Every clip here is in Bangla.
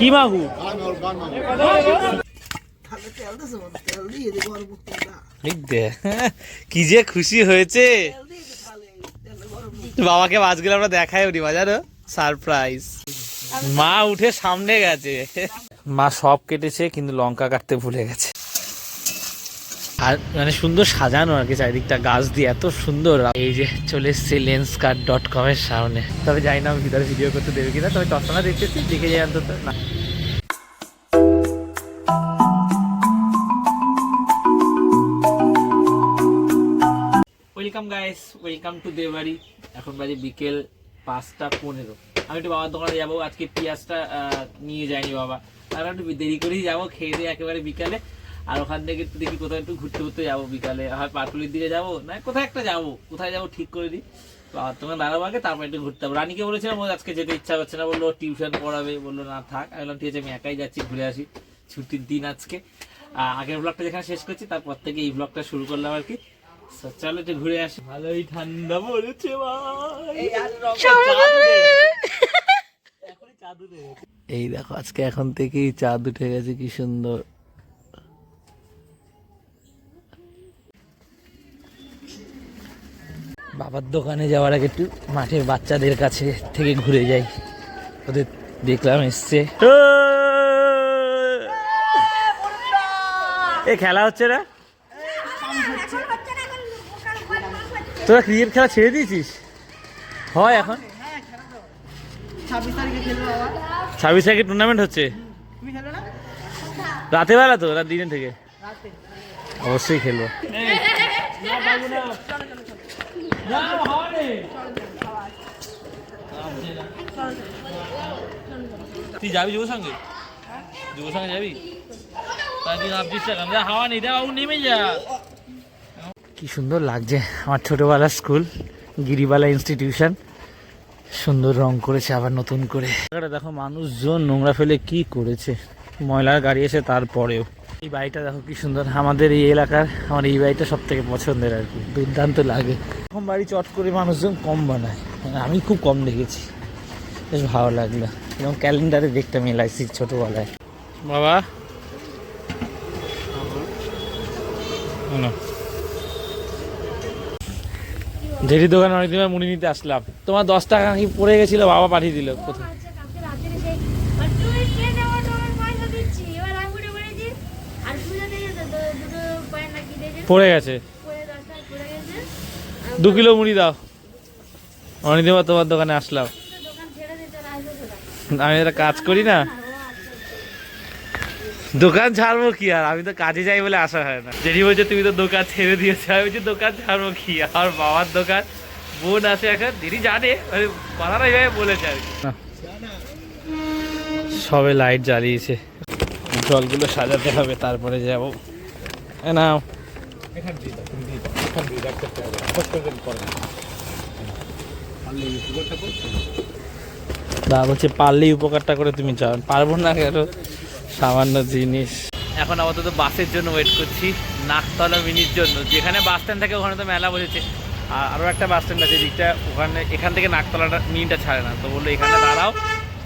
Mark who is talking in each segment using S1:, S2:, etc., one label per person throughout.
S1: কি মাগু? কি যে খুশি হয়েছে। বাবাকে মাছগুলো আমরা দেখাই উনি বাজারও সারপ্রাইজ। মা উঠে সামনে গেছে। মা সব কেটেছে কিন্তু লঙ্কা কাটতে ভুলে গেছে। মানে সুন্দর সাজানো আর কি চারিদিকটা, গাছ দিয়ে এত সুন্দর। এই যে চলে এসছে লেন্স কার্ড ডট কম এর সামনে। তবে জানি না আমি ভিতরে ভিডিও করতে দেবে কিনা, তবে চশমা দেখতেছি, দেখে যাই অন্তত। না। Welcome guys welcome to Debari এখন বাজে বিকেল পাঁচটা পনেরো। আমি একটু বাবার দোকানে যাব, আজকে পেঁয়াজটা নিয়ে যাইনি বাবা। তার একটু দেরি করেই যাব, খেয়ে দিয়ে একেবারে বিকালে। আর ওখান থেকে একটু দেখি কোথাও একটু ঘুরতে ঘুরতে যাব বিকালে। হয় পাটুলির দিকে যাব? না কোথায় একটা যাব? কোথায় যাব ঠিক করে দিই। বাবার দোকানে দাঁড়াবো আগে তারপর একটু ঘুরতে হবে রানীকে বলেছিলাম ও আজকে যেতে ইচ্ছা করছে না। বলল টিউশন পড়াবে। বলল না থাক। আমি বললাম ঠিক আছে আমি একাই যাচ্ছি ঘুরে আসি। ছুটির দিন আজকে। আগের ব্লগটা যেখানে শেষ করছি তারপর থেকে এই ব্লগটা শুরু করলাম আর কি। চলো একটু ঘুরে আসি। ভালোই ঠান্ডা পড়েছে ভাই। এখনই চাঁদ উঠে গেছে। এই দেখো আজকে এখন থেকেই চাঁদ উঠে গেছে কি সুন্দর। বাবার দোকানে যাওয়ার আগে একটু মাঠের বাচ্চাদের কাছে থেকে ঘুরে যাই। ওদের দেখলাম এসছে। এ খেলা হচ্ছে না? তোরা ক্রিকেট খেলা ছেড়ে দিয়েছিস? হয় এখন?
S2: ছাব্বিশ তারিখে
S1: টুর্নামেন্ট হচ্ছে। রাতে বেলা তো রাত দিনের থেকে। অবশ্যই খেলব। তুই যাবি যুব সঙ্গে? যুব সঙ্গে যাবি? তাই তুই ভাবছিস? যা হাওয়া নেই দেখ বাবু নেমে যা। কি সুন্দর লাগছে আমার ছোটবেলার স্কুল গিরিবালা ইনস্টিটিউশন সুন্দর রং করেছে আবার নতুন করে। দেখো মানুষজন নোংরা ফেলে কি করেছে? ময়লার গাড়ি এসে তারপরেও। এই বাড়িটা দেখো কি সুন্দর। আমাদের এই এলাকার, আমার এই বাড়িটা সব থেকে পছন্দের আর কি। দুর্দান্ত লাগে। এরকম বাড়ি চট করে মানুষজন কম বানায়। মানে আমি খুব কম দেখেছি। বেশ ভালো লাগল। এবং ক্যালেন্ডারে দেখতাম এলআইসি ছোটোবেলায়। বাবা? জেঠি দোকানে অনেকদিন মুড়ি নিতে আসলাম। তোমার দশ টাকা কি পড়ে গেছিল? বাবা পাঠিয়ে দিল। কোথায়? পড়ে গেছে। দু কিলো মুড়ি দাও। পর তোমার দোকানে আসলাম।
S3: না
S1: আমি একটা কাজ করি না। দোকান ছাড়বো কি আর? আমি তো কাজে যাই বলে আসা হয় না। জেঠি বলছে, তুমি তো দোকান ছেড়ে দিয়েছ। আমি বলছি, দোকান ছাড়বো কি? আর বাবার দোকান। বোন আছে এখন, দিদি জানে। মানে কথাটা এইভাবে বলেছে আর কি। সবে লাইট জ্বালিয়েছে। জলগুলো সাজাতে হবে, তারপরে যাব। এ নাও দা বলছে পারলেই উপকারটা করে তুমি যাও। পারব না কেন সামান্য জিনিস। এখন আপাতত বাসের জন্য ওয়েট করছি নাকতলা মিনির জন্য। যেখানে বাস স্ট্যান্ড থাকে ওখানে তো মেলা বসেছে। আর আরও একটা বাস স্ট্যান্ড আছে যেটা ওখানে এখান থেকে নাকতলাটা মিনিটা ছাড়ে না। তো বলল এখানে দাঁড়াও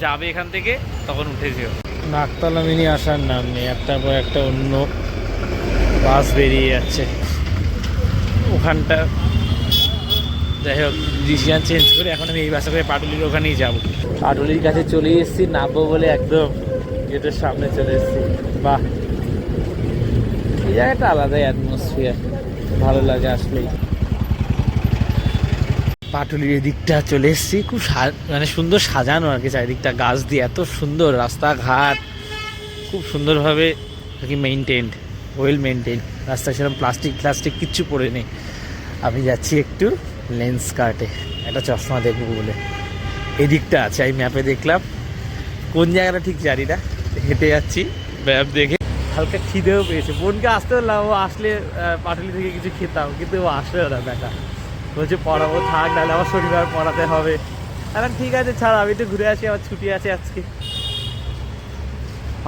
S1: যাবে এখান থেকে তখন উঠে যেও। নাকতলা মিনি আসার নাম নেই একটার পর একটা অন্য বাস বেরিয়ে যাচ্ছে। ওখানটা। যাই হোক ডিসিশন চেঞ্জ করে এখন আমি এই বাসা করে পাটুলির ওখানেই যাব। পাটুলির কাছে চলে এসেছি নামবো বলে একদম গেটের সামনে চলে এসেছি। বাহ! এই জায়গাটা আলাদাই অ্যাটমসফিয়ার ভালো লাগে আসলেই। পাটুলির এদিকটা চলে এসেছি খুব মানে সুন্দর সাজানো আর কি চারিদিকটা গাছ দিয়ে এত সুন্দর রাস্তাঘাট খুব সুন্দরভাবে আর কি মেনটেন্ড ওয়েল মেনটেন রাস্তায় সেরকম প্লাস্টিক প্লাস্টিক কিচ্ছু পড়ে নেই। আমি যাচ্ছি একটু লেন্স কার্টে একটা চশমা দেখব বলে। এদিকটা আছে, আমি ম্যাপে দেখলাম। কোন জায়গাটা ঠিক জানি না হেঁটে যাচ্ছি ম্যাপ দেখে। হালকা খিদেও পেয়েছে। বোনকে আসতে বললাম, ও আসলে পাটুলি থেকে কিছু খেতাম, কিন্তু ও আসলেও না দেখা বলছে, পড়াবো, থাক, নাহলে আমার শনিবার পড়াতে হবে। এখন ঠিক আছে, ছাড়, আমি একটু ঘুরে আসি, আমার ছুটি আছে আজকে।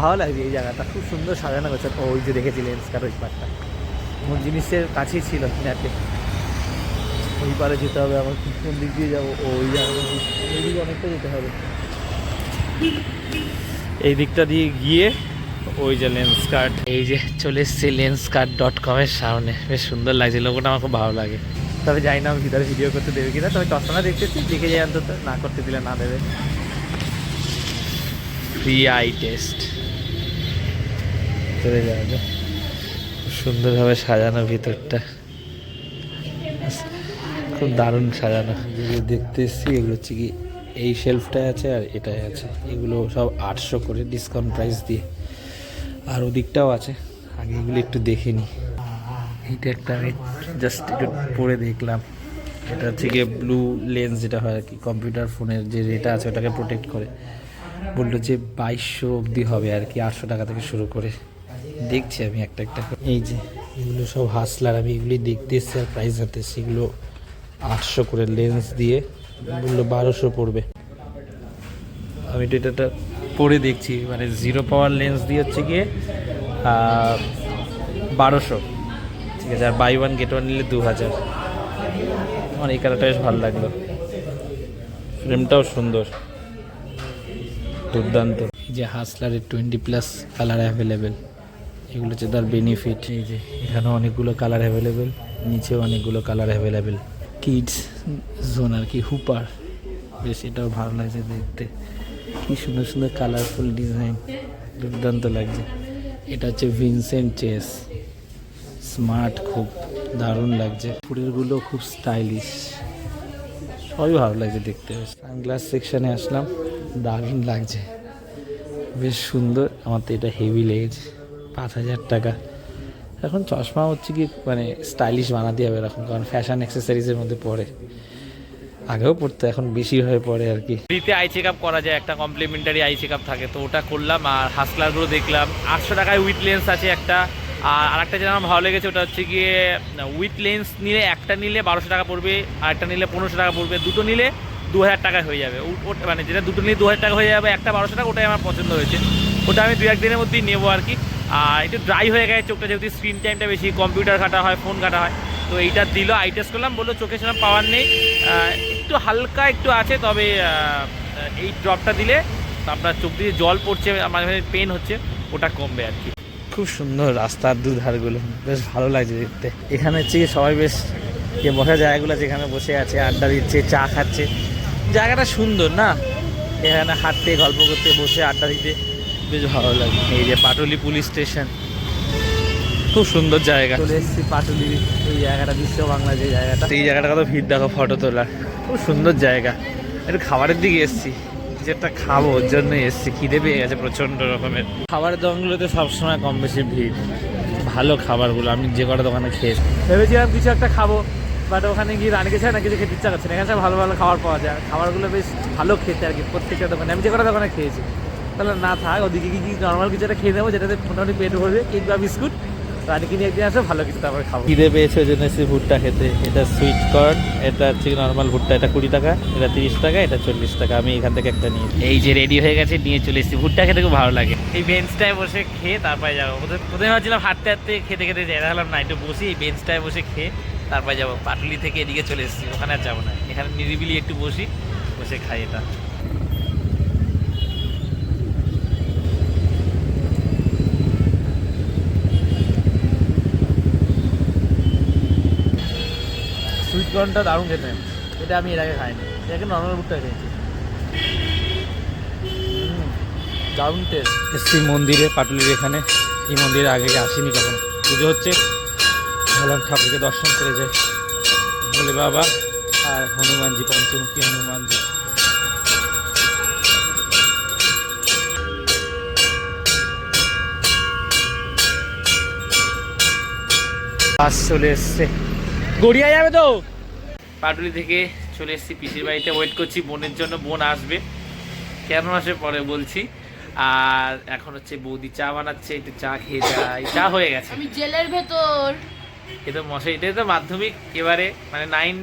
S1: ভালো লাগছে এই জায়গাটা। খুব সুন্দর সাজানো ও, ওই যে দেখেছি লেন্স কার্ট ওই পার্টটা আমার জিনিসের কাছেই ছিল ম্যাপে ওই পারে যেতে হবে, আবার কোন দিক দিয়ে যাব? ওই জায়গাটা ওইদিকে অনেকটা যেতে হবে। এই দিকটা দিয়ে গিয়ে ওই যে লেন্স কার্ড এই যে চলে এসছে লেন্স কার্ড ডট কমের সামনে। বেশ সুন্দর লাগছে লোকটা আমার খুব ভালো লাগে। তবে জানি না আমি ভিতরে ভিডিও করতে দেবে কিনা, তবে চশমা দেখতেছি, দেখে যাই অন্তত। না করতে দিলে না দেবে। ফ্রি আই টেস্ট চলে যাওয়া। খুব সুন্দরভাবে সাজানো ভিতরটা। খুব দারুণ সাজানো। যেগুলো দেখতে এসছি এগুলো হচ্ছে কি এই শেলফটায় আছে আর এটাই আছে। এগুলো সব আটশো করে ডিসকাউন্ট প্রাইস দিয়ে। আর ওদিকটাও আছে। আগে এগুলো একটু দেখে নিই এইটা একটা আমি জাস্ট একটু পরে দেখলাম। এটা হচ্ছে গিয়ে ব্লু লেন্স যেটা হয় আর কি কম্পিউটার ফোনের যে রেটা আছে ওটাকে প্রোটেক্ট করে। বলল যে বাইশশো অবধি হবে আর কি আটশো টাকা থেকে শুরু করে। দেখছি আমি একটা একটা এই যে এগুলো সব হাসলার আমি এগুলি দেখতে এসছি আর প্রাইস হাতে সেগুলো আটশো করে লেন্স দিয়ে বলল বারোশো পড়বে। আমি তো এটা পরে দেখছি মানে জিরো পাওয়ার লেন্স দিয়ে হচ্ছে গিয়ে বারোশো। ঠিক আছে আর বাই ওয়ান গেট ওয়ান নিলে দু হাজার আমার এই কালারটা বেশ ভালো লাগল। ফ্রেমটাও সুন্দর। দুর্দান্ত। যে হাসলারের টোয়েন্টি প্লাস কালার অ্যাভেলেবেল এগুলো হচ্ছে তার বেনিফিট এই যে, এখানেও অনেকগুলো কালার অ্যাভেলেবেল নিচেও অনেকগুলো কালার অ্যাভেলেবেল কিডস জোন আর কি হুপার বেশ, এটাও ভালো লাগছে দেখতে। কি সুন্দর সুন্দর কালারফুল ডিজাইন দুর্দান্ত লাগছে। এটা হচ্ছে ভিনসেন্ট চেস স্মার্ট খুব, দারুণ লাগছে। ফুলেরগুলো খুব স্টাইলিশ সবই ভালো লাগছে দেখতে। সানগ্লাস সেকশনে আসলাম, দারুণ লাগছে। বেশ সুন্দর, আমার তো এটা হেভি লেগেছে। পাঁচ হাজার টাকা। এখন চশমা হচ্ছে কি মানে স্টাইলিশ বানাতে হবে এরকম, কারণ ফ্যাশন অ্যাক্সেসরিজের মধ্যে পড়ে। আগেও পড়তো, এখন বেশি হয়ে পড়ে আর কি। ফ্রিতে আই চেক আপ করা যায়, একটা কমপ্লিমেন্টারি আই চেক আপ থাকে। তো ওটা করলাম আর হাসলারগুলো দেখলাম। আটশো টাকায় উইথ লেন্স আছে একটা। আর আরেকটা যেটা আমার ভালো লেগেছে, ওটা হচ্ছে গিয়ে উইথ লেন্স নিলে একটা নিলে বারোশো টাকা পড়বে আর একটা নিলে পনেরোশো টাকা পড়বে। দুটো নিলে দু হাজার টাকা হয়ে যাবে। মানে যেটা দুটো নিলে দু হাজার টাকা হয়ে যাবে, একটা বারোশো টাকা ওটাই আমার পছন্দ হয়েছে। ওটা আমি দু একদিনের মধ্যেই নেব আর কি। একটু ড্রাই হয়ে গেছে চোখটা, যেহেতু স্ক্রিন টাইমটা বেশি কম্পিউটার ঘাটা হয় ফোন ঘাটা হয়, তো এইটা দিল আই টেস্ট করলাম, বলল চোখে সেরকম পাওয়ার নেই। একটু হালকা একটু আছে, তবে এই ড্রপটা দিলে আপনার চোখ দিয়ে জল পড়ছে, মাঝে মাঝে পেন হচ্ছে, ওটা কমবে আর কি। খুব সুন্দর রাস্তার দুধারগুলো, বেশ ভালো লাগছে দেখতে। এখানে হচ্ছে গিয়ে সবাই বেশ, যে বসার জায়গাগুলো যেখানে বসে আছে, আড্ডা দিচ্ছে, চা খাচ্ছে। জায়গাটা সুন্দর না? এখানে হাঁটতে, গল্প করতে, বসে, আড্ডা দিতে। বেশ ভালো লাগে। এই যে পাটুলি পুলিশ স্টেশন। খুব সুন্দর জায়গা। চলে এসেছি পাটুলি এই জায়গাটা বিশ্ব বাংলা যে জায়গাটা। এই জায়গাটা কত ভিড় দেখো ফটো তোলার। খুব সুন্দর জায়গা। একটু খাবারের দিকে এসেছি। একটা খাব ওর জন্যই এসেছি। খিদে পেয়ে গেছে প্রচণ্ড রকমের। খাবারের দোকানগুলোতে সবসময় কম বেশি ভিড়। ভালো খাবারগুলো আমি যে কটা দোকানে খেয়েছি। ভেবেছিলাম কিছু একটা খাব বাট ওখানে গিয়ে রানীকে ছাড়া না কিছু খেতে ইচ্ছা করছে না। এখানে ভালো ভালো খাবার পাওয়া যায়। খাবারগুলো বেশ ভালো খেতে আর কি প্রত্যেকটা দোকানে। আমি যে কটা দোকানে খেয়েছি। তাহলে না থাক ওদিকে কি নর্মাল কিছু একটা খেয়ে নেব যেটাতে মোটামুটি পেট ভরবে কেক বা বিস্কুট রানীকে নিয়ে একদিন আসো ভালো কিছু তারপরে খাব। খিদে পেয়েছে ওই জন্য এসে ভুট্টা খেতে। এটা সুইট কর্ন এটা হচ্ছে নর্মাল ভুট্টা এটা কুড়ি টাকা এটা তিরিশ টাকা এটা চল্লিশ টাকা আমি এখান থেকে একটা নিয়ে এই যে রেডি হয়ে গেছে নিয়ে চলে এসেছি। ভুট্টা খেতে খুব ভালো লাগে। এই বেঞ্চটায় বসে খেয়ে তারপরে যাব। প্রথমে প্রথমে ভাবছিলাম হাঁটতে হাঁটতে খেতে খেতে যাই দেখালাম না একটু বসি এই বেঞ্চটায় বসে খেয়ে তারপরে যাব। পাটুলি থেকে এদিকে চলে এসেছি ওখানে আর যাব না। এখানে নিরিবিলি একটু বসি বসে খাই এটা। সুইট দারুণ খেতে এটা আমি এর আগে খাইনি। এটাকে নর্মাল ভুট্টা খেয়েছি। দারুণ টেস্ট এসছি মন্দিরে পাটুলির এখানে। এই মন্দিরে আগে আসিনি কখন। পুজো হচ্ছে। ভাবলাম ঠাকুরকে দর্শন করে যাই ভোলে বাবা আর হনুমানজি পঞ্চমুখী হনুমানজি। বাস চলে এসছে। গড়িয়া যাবে তো? পাটুলি থেকে চলে এসেছি পিসির বাড়িতে। ওয়েট করছি বোনের জন্য বোন আসবে। কেন আসে পরে বলছি। আর এখন হচ্ছে বৌদি চা বানাচ্ছে একটু চা খেয়ে যাই চা হয়ে গেছে।
S3: আমি জেলের ভেতর।
S1: এ তো মশাই এটাই তো মাধ্যমিক এবারে মানে নাইন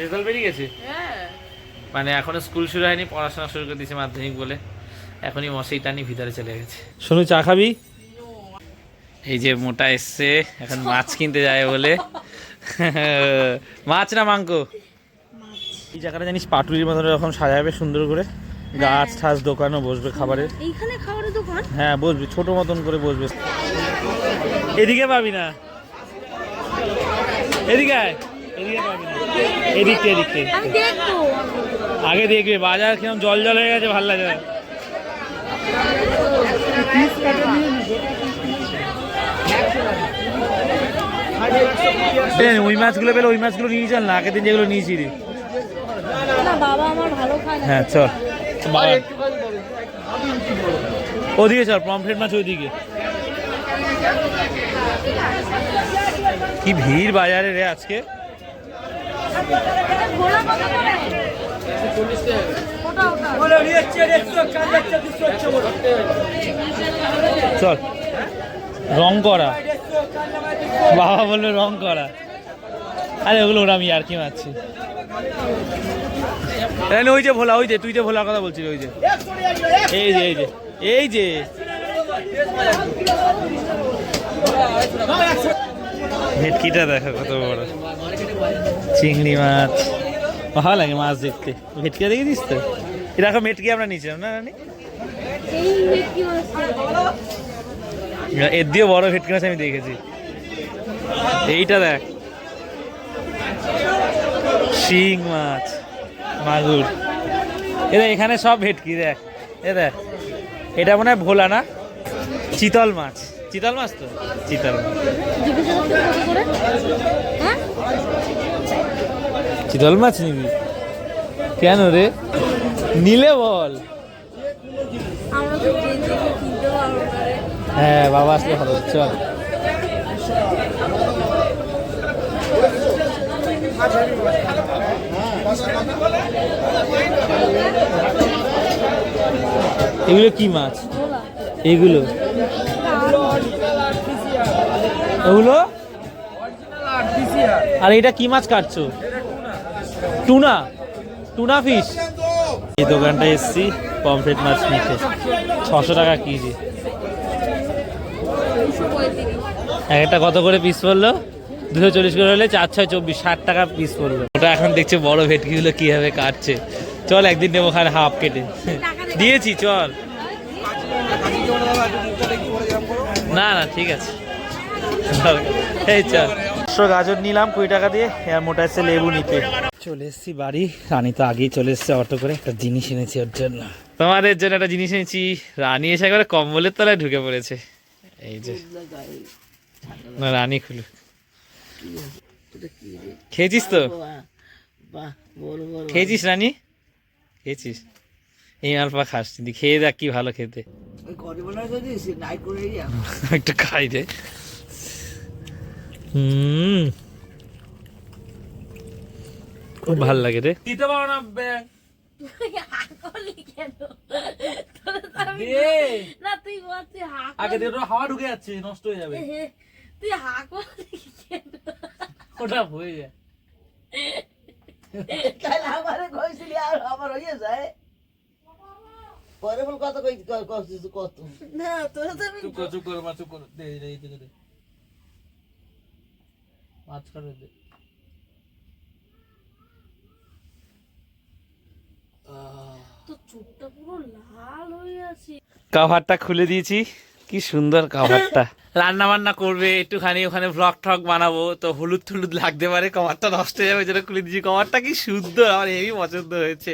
S1: রেজাল্ট বেরিয়ে গেছে?
S3: হ্যাঁ।
S1: মানে এখনও স্কুল শুরু হয়নি পড়াশোনা শুরু করে দিয়েছে মাধ্যমিক বলে। এখনই মশাই টানি ভিতরে চলে গেছে। শোনো চা খাবি? এই যে মোটা এসছে এখন মাছ কিনতে যায় বলে। মাছ না মাংস? এই জায়গাটা জানিস পাটুলির মতন এরকম সাজাবে সুন্দর করে। গাছ ঠাস দোকানও বসবে খাবারের।
S3: এইখানে খাবারের দোকান?
S1: হ্যাঁ বসবি ছোট মতন করে বসবে। এদিকে পাবি না? এদিকে আয়। এদিকে পাবি না। এদিকটা এদিকটা আগে দেখবে বাজার কিরম জল জল হয়ে গেছে ভালো লাগে না। এই ওই মাছগুলো পেলে ওই মাছগুলো নিয়ে চল না আগের দিন যেগুলো নিয়েছি রে। হ্যাঁ চল। ওদিকে চল পমফ্রেট মাছ ওইদিকে। কি ভিড় বাজারে রে আজকে।
S3: গোলা কত করে ওটা ওটা।
S1: চল। রং করা। বাবা বলল রং করা। আরে ওগুলো ওরা আমি আর কি মারছি। ওই যে ভোলা, ওই যে, তুই যে ভোলার কথা বলছিস ওই যে। এই যে এই যে এই যে। ভেটকিটা দেখা, কত বড়। চিংড়ি মাছ। ভালো লাগে মাছ দেখতে। ভেটকিটা দেখে দিস তো এরকম ভেটকি আমরা নিয়েছিলাম, না, রানি? এর দিয়ে বড় ভেটকি মাছ আমি দেখেছি। এইটা দেখ। শিং মাছ, মাগুর। এ এখানে সব ভেটকি, দেখ। এ দেখ, এটা মনে হয় ভোলা না? চিতল মাছ। চিতল মাছ তো? চিতল চিতল মাছ নিবি? কেন রে? নিলে বল
S3: আমরা তো ট্রেন থেকে কিনতে পারব না রে
S1: হ্যাঁ বাবা আসলে ভালো, চল। এগুলো কি মাছ? এগুলো? ওগুলো আর এটা কি মাছ কাটছো? টুনা। টুনা ফিশ এই দোকানটায় এসছি পমফ্রেট মাছ নিতে। ছশো টাকা কেজি
S3: দুশো পঁয়ত্রিশ
S1: এক একটা কত করে পিস পড়ল? দুশো চল্লিশ করে হলে চার ছয় চব্বিশ ষাট টাকা পিস পড়ল। ওটা এখন দেখছে বড় ভেটকিগুলো কীভাবে কাটছে। চল একদিন নেব খানে হাফ কেটে। দিয়েছি চল। না না ঠিক আছে। এই চল। একশো গাজর নিলাম কুড়ি টাকা দিয়ে আর মোটা এসছে লেবু নিতে। চলে এসেছি বাড়ি। রানী তো আগেই চলে এসছে অটো করে একটা জিনিস এনেছি ওর জন্য। তোমাদের জন্য একটা জিনিস এনেছি। রানী এসে একবারে কম্বলের তলায় ঢুকে পড়েছে। এই যে। না রানী খুলু। খেয়েছিস তো? খেয়েছিস রানী? খেয়েছিস? এই আলপা খাস কিন্তু খেয়ে দেখ কি ভালো খেতে। একটু খাই রে হুম। খুব ভালো লাগে রে। দিতে পারো না ব্যাগ আগে হাওয়া ঢুকে যাচ্ছে নষ্ট হয়ে যাবে।
S3: তুই হা
S1: ওটা হয়ে যায়।
S2: তাহলে আমারে কইছিলি আর আমার হয়ে যায়। পরে বল কত কই কষ্ট না তোরা তো আমি
S1: চুপ করো চুপ করো মা চুপ দে দে দে দে। মাছ করে দে
S3: তো পুরো লাল হয়ে আছে।
S1: কাভারটা খুলে দিয়েছি। কি সুন্দর কাভারটা রান্না বান্না করবে একটুখানি ওখানে ভ্লগ ঠক বানাবো তো হলুদ টুলুদ লাগতে পারে কমারটা নষ্ট হয়ে যাবে যেটা খুলে দিয়েছি। কমারটা কি সুন্দর আমার হেভি পছন্দ হয়েছে।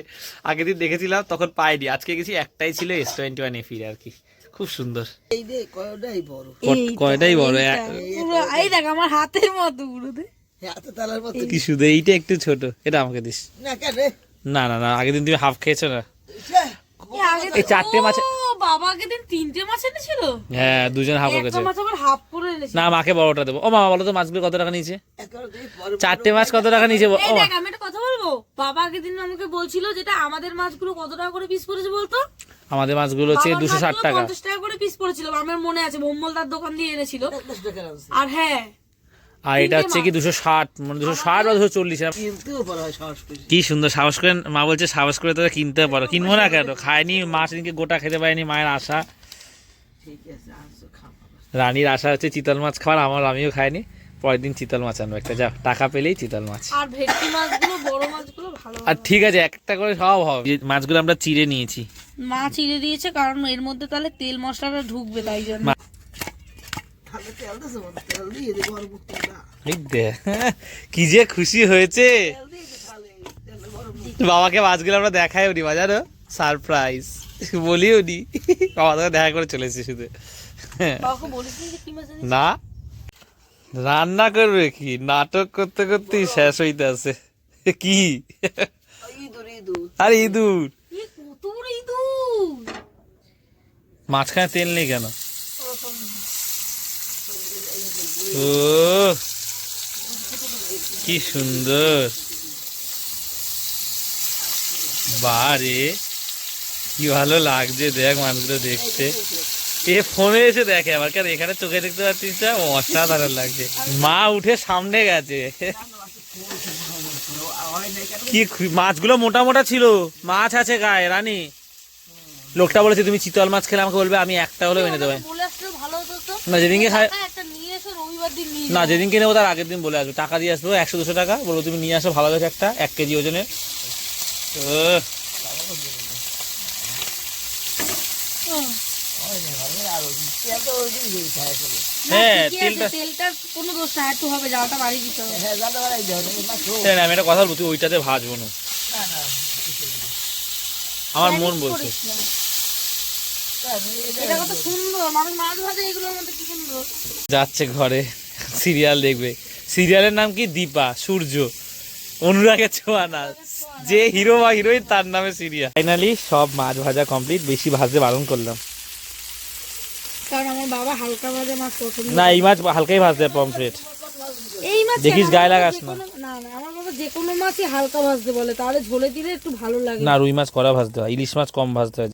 S1: আগের দিন দেখেছিলাম তখন পাইনি আজকে গেছি একটাই ছিল এস টোয়েন্টি ওয়ান এফির আর কি। খুব সুন্দর।
S2: কয়টাই বড়?
S3: এই দেখ আমার হাতের মতো পুরো দে।
S2: হাতে তালার মতো।
S1: কি শুধু এইটা একটু ছোট এটা আমাকে দিস।
S2: না
S1: না না না আগের দিন তুমি হাফ খেয়েছো না। এই চারটে মাছ
S3: ও বাবা দিন তিনটে মাছ এনেছিল?
S1: হ্যাঁ দুজন হাফ
S3: একটা মাছ আবার হাফ করে এনেছিল।
S1: না মাকে বড়টা দেবো। ও মামা বলো তো মাছগুলো কত টাকা নিয়েছে? চারটে মাছ কত টাকা নিয়েছে? ও মা,
S3: আমি একটা কথা বলব? বাবা আগের দিন আমাকে বলছিল যেটা আমাদের মাছগুলো কত টাকা করে পিস পড়েছে বলতো?
S1: আমাদের মাছগুলো হচ্ছে দুশো ষাট টাকা।
S3: পঞ্চাশ টাকা করে পিস পড়েছিল আমার মনে আছে ভোম্বলদার দোকান দিয়ে এনেছিল। আর হ্যাঁ
S1: আর এটা হচ্ছে কি দুশো ষাট মানে দুশো ষাট বা দুশো চল্লিশ কি সুন্দর সাহস করে মা বলছে সাহস করে তোরা কিনতে পারো। কিনবো না কেন? খায়নি মাছ এদিকে গোটা খেতে পারেনি মায়ের আশা। রানীর আশা হচ্ছে চিতল মাছ খাওয়ার আমার আমিও খাইনি। পরের দিন চিতল মাছ আনব একটা। যা টাকা পেলেই চিতল মাছ।
S3: আর ভেটকি মাছগুলো বড় মাছগুলো ভালো
S1: আর ঠিক আছে একটা করে সব হবে। মাছগুলো আমরা চিড়ে নিয়েছি।
S3: মা চিড়ে দিয়েছে কারণ এর মধ্যে তাহলে তেল মশলাটা ঢুকবে তাই জন্য।
S1: কি যে খুশি হয়েছে। বাবাকে মাছগুলো আমরা দেখাই নি বাজারও সারপ্রাইজ বলিও নি বাবা তোকে দেখা করে চলেছি শুধু? না। রান্না করবে কি? নাটক করতে করতেই শেষ হইতে আছে কি আর ইঁদুর! মাঝখানে তেল নেই কেন? ও কি সুন্দর। বারে কি ভালো লাগছে দেখ মানুষগুলো দেখতে। এ ফোনে এসে দেখে আবার কেন এখানে চোখে দেখতে পাচ্ছিস না অসাধারণ লাগছে। মা উঠে সামনে গেছে। কি মাছগুলো মোটা মোটা ছিল। মাছ আছে গায়ে রানী। লোকটা বলেছে তুমি চিতল মাছ খেলে আমাকে বলবে আমি একটা হলেও এনে দেবো। না যেদিনকে খায়
S3: টাকা একটা নিয়ে এসো রবিবার দিন নিয়ে
S1: না। যেদিনকে নেব তার আগের দিন বলে আসব। টাকা দিয়ে আসব। একশো দুশো টাকা। বলব তুমি নিয়ে আসো ভালো দেখে একটা এক কেজি ওজনের হ্যাঁ,
S2: হ্যাঁ
S1: আমি একটা কথা বলব তুই ওইটাতে ভাজবো না।
S2: না, না,
S1: আমার মন বলছে।
S3: করিস না।
S2: আমি এটা-
S3: এটা কত সুন্দর মানুষ মাছ ভাজে এগুলোর মধ্যে কি সুন্দর।
S1: যাচ্ছে ঘরে। সিরিয়াল দেখবে। সিরিয়ালের নাম কি? দীপা সূর্য অনুরাগের ছোঁয়া না। যে হিরো বা হিরোইন তার নামে সিরিয়াল। ফাইনালি সব মাছ ভাজা কমপ্লিট বেশি ভাজতে বারণ করলাম।
S3: কারণ আমার বাবা হালকা ভাজা মাছ পছন্দ
S1: না এই মাছ হালকাই ভাজতে পমফ্রেট
S3: এই মাছ
S1: দেখিস গায়ে লাগাস না।
S3: না না আমার বাবা যে কোনো মাছই হালকা ভাজতে বলে। তাহলে ঝোলে দিলে একটু ভালো লাগে।
S1: না রুই মাছ করা ভাজতে হয় ইলিশ মাছ কম ভাজতে হয়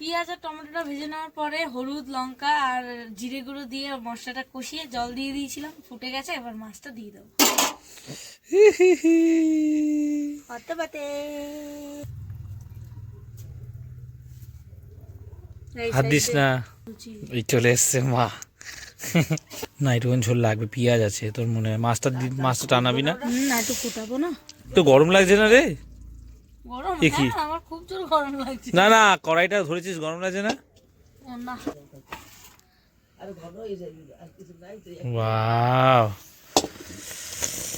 S3: পেঁয়াজ আর টমেটোটা ভেজে নেওয়ার পরে হলুদ লঙ্কা আর জিরে গুঁড়ো দিয়ে মশলাটা কষিয়ে জল দিয়ে দিয়েছিলাম। ফুটে গেছে এবার মাছটা দিয়ে দেবো। পাতে পাতে। এই
S1: দিস না। এই চলে এসছে মা। না একটুখানি ঝোল লাগবে পেঁয়াজ আছে তোর মনে হয়। মাছটা মাছটা টানাবি না?
S3: না একটু ফুটাবো না।
S1: তো গরম লাগছে না রে?
S3: গরম
S1: কি?
S3: খুব জোর গরম লাগছে।
S1: না না কড়াইটা ধরেছিস গরম লাগছে না?
S3: ও না।
S2: আর ঘন যায়, আর কিছু নাই তো।
S1: ওয়াও।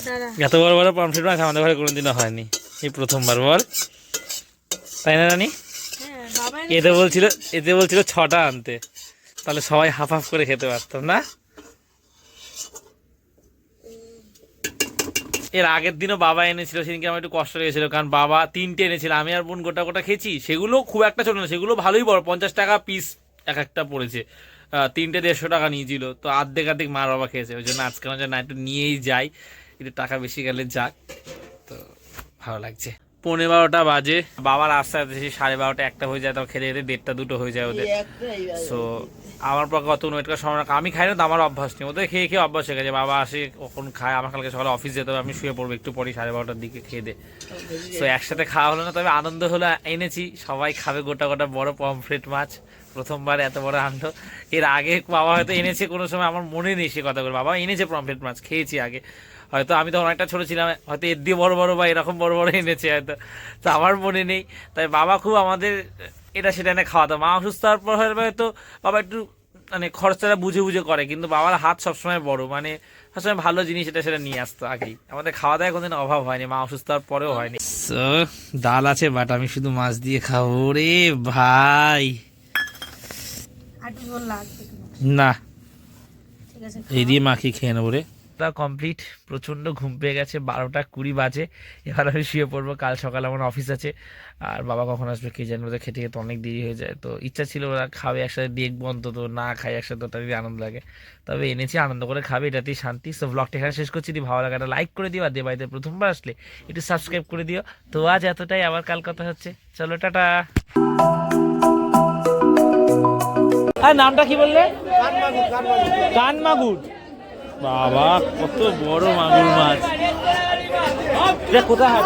S3: দাঁড়া।
S1: এত বড় বড় পামফ্লেট মাছ আমাদের ঘরে কোনোদিনও হয়নি। এই প্রথমবার বল। তাই না রানি?
S3: হ্যাঁ
S1: এতে বলছিল এতে বলছিল ছটা আনতে। তাহলে সবাই হাফ হাফ করে খেতে পারতাম না? এর আগের দিনও বাবা এনেছিল, সেদিনকে আমার একটু কষ্ট লেগেছিল, কারণ বাবা তিনটে এনেছিল, আমি আর বোন গোটা গোটা খেয়েছি, সেগুলো খুব একটা ছোট না, সেগুলো ভালোই বড়, পঞ্চাশ টাকা পিস এক একটা পড়েছে তিনটে দেড়শো টাকা নিয়েছিল, তো আর্ধেক আর্ধেক মার বাবা খেয়েছে, ওই জন্য আজকে জন্য একটু নিয়েই যাই, একটু টাকা বেশি গেলে যাক, তো ভালো লাগছে। পৌনে বারোটা বাজে। বাবার আস্তে আস্তে সেই সাড়ে বারোটা একটা হয়ে যায়, তারপর খেতে খেতে দেড়টা, দুটো হয়ে যায় ওদের। সো আমার পক্ষে অত ওয়েট করার সময় না। আমি খাই না তো আমার অভ্যাস নেই। ওদের খেয়ে খেয়ে অভ্যাস হয়ে গেছে। বাবা আসে, কখন খায়, আমার কালকে সকালে অফিস যেতে হবে, আমি শুয়ে পড়ব একটু পরে সাড়ে বারোটার দিকে খেয়ে দে। সো একসাথে খাওয়া হলো না, তবে আনন্দ হলো, এনেছি। সবাই খাবে গোটা গোটা বড় পমফ্রেট মাছ। প্রথমবার এত বড় আনলো এর আগে বাবা হয়তো এনেছে কোনো সময়, আমার মনে নেই সে কথা করে বাবা এনেছে পমফ্রেট মাছ, খেয়েছি আগে। হয়তো আমি তখন অনেকটা ছোট ছিলাম হয়তো এর দিয়ে বড় বড় বা এরকম বড় বড় এনেছে হয়তো। তো আমার মনে নেই। তাই বাবা খুব আমাদের এটা সেটা এনে খাওয়াতো। মা অসুস্থ হওয়ার পর হয়তো বাবা একটু মানে খরচাটা বুঝে বুঝে করে কিন্তু বাবার হাত সবসময় বড় মানে সবসময় ভালো জিনিস এটা সেটা নিয়ে আসতো আগেই। আমাদের খাওয়া দাওয়া কোনোদিন অভাব হয়নি মা অসুস্থ হওয়ার পরেও হয়নি। ডাল আছে বাট আমি শুধু মাছ দিয়ে খাব। রে ভাই। না। এই দিয়ে মাখিয়ে খেয়ে নেব রে। তা কমপ্লিট প্রচণ্ড ঘুম পেয়ে গেছে বারোটা কুড়ি বাজে। এবার আমি শুয়ে পড়ব কাল সকালে আমার অফিস আছে। আর বাবা কখন আসবে কে জানবে ওদের খেতে খেতে অনেক দেরি হয়ে যায়। তো ইচ্ছা ছিল ওরা খাবে একসাথে দেখব অন্তত না খাই একসাথে ওটারই আনন্দ লাগে। তবে এনেছি আনন্দ করে খাবে এটাতেই শান্তি। সো ব্লগটা এখানে শেষ করছি যদি ভালো লাগে একটা লাইক করে দিও আর দে বাড়িতে প্রথমবার আসলে একটু সাবস্ক্রাইব করে দিও। তো আজ এতটাই আবার কাল কথা হচ্ছে। চলো টাটা। আর নামটা কি বললে? কান মাগুর বাবা কত বড় মাগুর মাছ। কোথায়